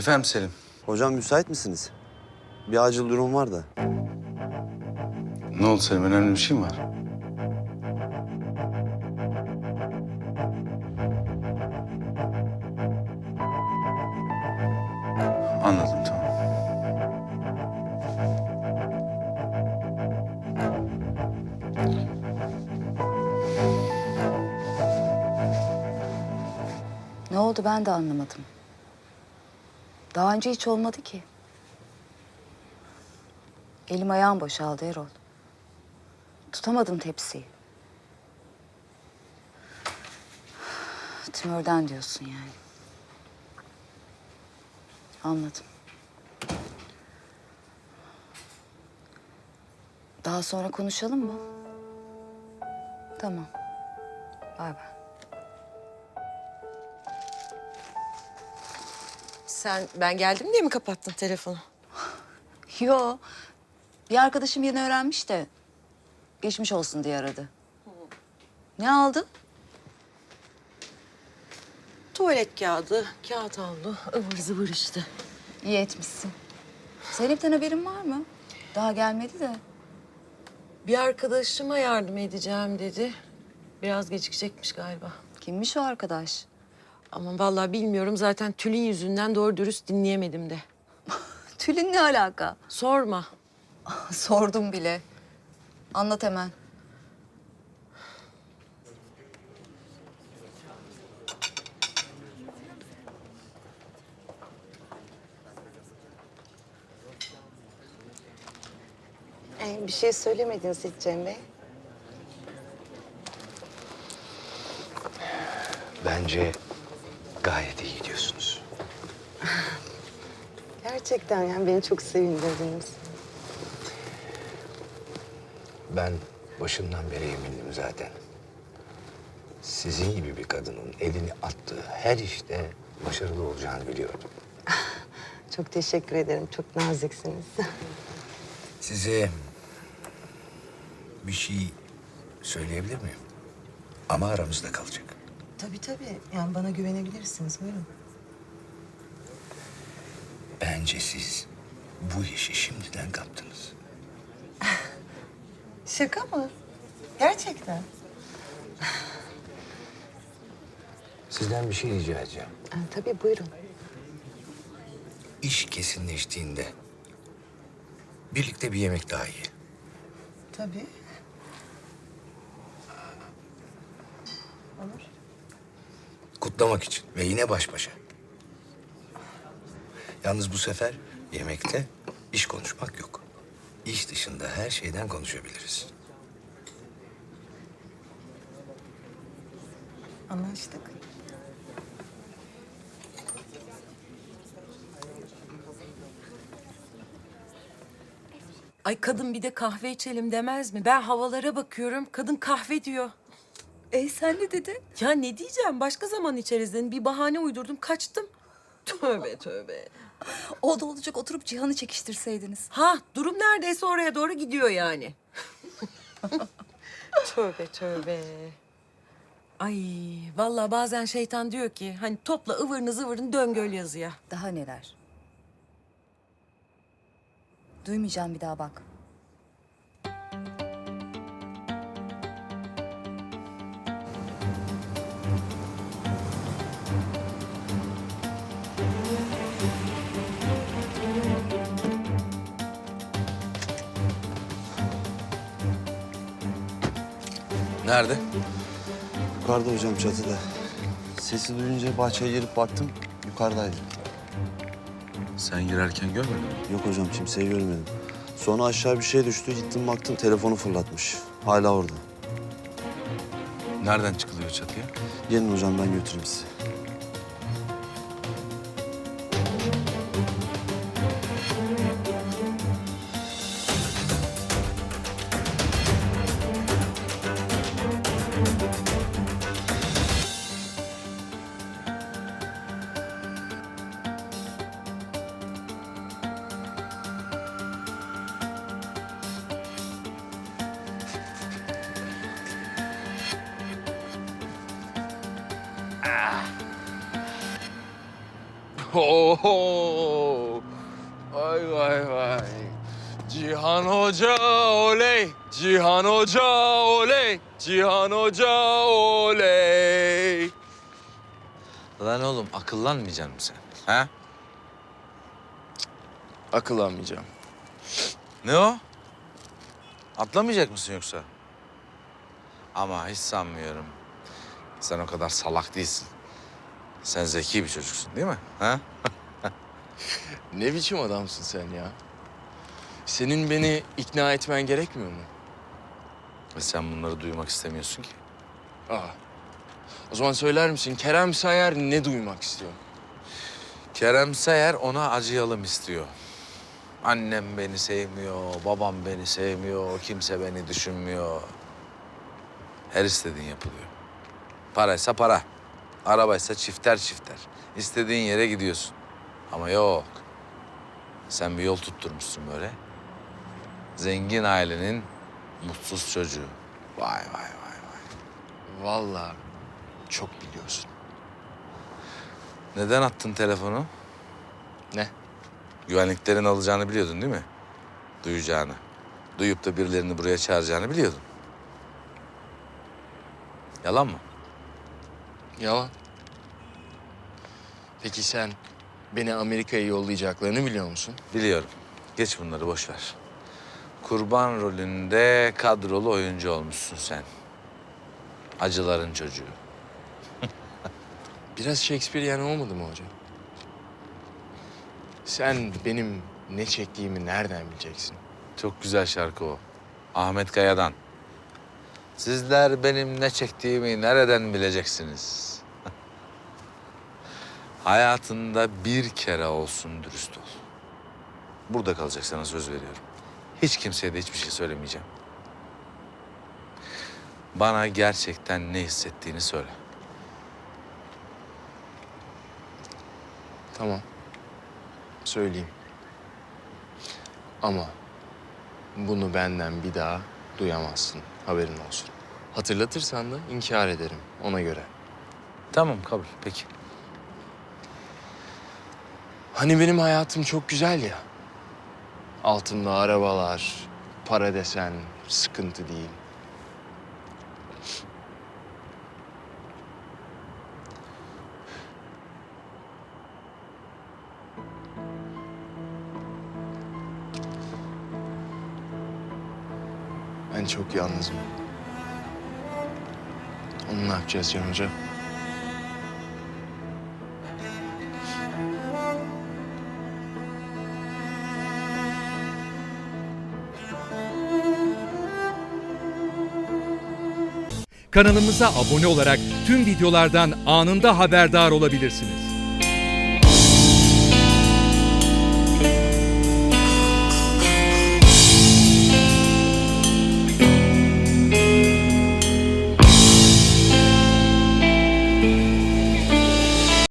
Efendim Selim. Hocam müsait misiniz? Bir acil durum var da. Ne oldu Selim? Önemli bir şey mi var? Anladım tamam. Ne oldu ben de anlamadım. Daha önce hiç olmadı ki. Elim ayağım boşaldı Erol. Tutamadım tepsiyi. Tümörden diyorsun yani. Anladım. Daha sonra konuşalım mı? Tamam. Bay bay. Sen ben geldim diye mi kapattın telefonu? Yo. Bir arkadaşım yeni öğrenmiş de geçmiş olsun diye aradı. Ne aldın? Tuvalet kağıdı, kağıt havlu, ıvır zıvır işte. İyi etmişsin. Zeynep'ten haberin var mı? Daha gelmedi de. Bir arkadaşıma yardım edeceğim dedi. Biraz gecikecekmiş galiba. Kimmiş o arkadaş? Ama vallahi bilmiyorum zaten Tülin yüzünden doğru dürüst dinleyemedim de. Tülin ne alaka? Sorma. Sordum bile. Anlat hemen. Ee, bir şey söylemediniz hiç Cem Bey. Bence gayet iyi gidiyorsunuz. Gerçekten yani beni çok sevindirdiniz. Ben başından beri emindim zaten. Sizin gibi bir kadının elini attığı her işte başarılı olacağını biliyordum. Çok teşekkür ederim. Çok naziksiniz. Size bir şey söyleyebilir miyim? Ama aramızda kalacak. Tabii tabii. Yani bana güvenebilirsiniz. Buyurun. Bence siz bu işi şimdiden kaptınız. Şaka mı? Gerçekten. Sizden bir şey rica edeceğim. Ha, tabii buyurun. İş kesinleştiğinde birlikte bir yemek daha yiyelim. Tabii. Kutlamak için ve yine baş başa. Yalnız bu sefer yemekte iş konuşmak yok. İş dışında her şeyden konuşabiliriz. Anlaştık. Ay kadın bir de kahve içelim demez mi? Ben havalara bakıyorum. Kadın kahve diyor. E sen ne dedin? Ya ne diyeceğim? Başka zaman içeriz dedim. Bir bahane uydurdum, kaçtım. Tövbe tövbe. O da olacak oturup Cihan'ı çekiştirseydiniz. Ha durum neredeyse oraya doğru gidiyor yani. tövbe tövbe. Ay vallahi bazen şeytan diyor ki hani topla ıvırını zıvırını dön göl yazıya. Daha neler? Duymayacağım bir daha bak. Nerede? Yukarıda hocam çatıda. Sesi duyunca bahçeye girip baktım. Yukarıdaydı. Sen girerken görmedin mi? Yok hocam kimseyi görmedim. Sonra aşağı bir şey düştü. Gittim baktım telefonu fırlatmış. Hala orada. Nereden çıkılıyor çatıya? Gelin hocam ben götüreyim sizi. Ah. Oho! Vay vay vay. Cihan Hoca oley, Cihan Hoca oley, Cihan Hoca oley. Lan oğlum akıllanmayacaksın mı sen? Ha? Akıl almayacağım. Ne o? Atlamayacak mısın yoksa? Ama hiç sanmıyorum. Sen o kadar salak değilsin. Sen zeki bir çocuksun değil mi? Ha? Ne biçim adamsın sen ya? Senin beni ikna etmen gerekmiyor mu? Ve sen bunları duymak istemiyorsun ki. Aa. O zaman söyler misin Kerem Sayar ne duymak istiyor? Kerem Seyer ona acıyalım istiyor. Annem beni sevmiyor, babam beni sevmiyor, kimse beni düşünmüyor. Her istediğin yapılıyor. Paraysa para, arabaysa çifter çifter. İstediğin yere gidiyorsun. Ama yok. Sen bir yol tutturmuşsun böyle. Zengin ailenin mutsuz çocuğu. Vay vay vay vay. Vallahi çok biliyorsun. Neden attın telefonu? Ne? Güvenliklerin alacağını biliyordun değil mi? Duyacağını. Duyup da birilerini buraya çağıracağını biliyordun. Yalan mı? Yalan. Peki sen beni Amerika'ya yollayacaklarını biliyor musun? Biliyorum. Geç bunları boş ver. Kurban rolünde kadrolu oyuncu olmuşsun sen. Acıların çocuğu. Biraz Shakespearean olmadı mı hocam? Sen benim ne çektiğimi nereden bileceksin? Çok güzel şarkı o. Ahmet Kaya'dan. Sizler benim ne çektiğimi nereden bileceksiniz? Hayatında bir kere olsun dürüst ol. Burada kalacak söz veriyorum. Hiç kimseye de hiçbir şey söylemeyeceğim. Bana gerçekten ne hissettiğini söyle. Tamam. Söyleyeyim. Ama bunu benden bir daha duyamazsın. Haberin olsun. Hatırlatırsan da inkar ederim ona göre. Tamam kabul peki. Hani benim hayatım çok güzel ya. Altında arabalar, para desen sıkıntı değil. Ben çok yalnızım. Onu ne yapacağız Can Hoca? Kanalımıza abone olarak tüm videolardan anında haberdar olabilirsiniz.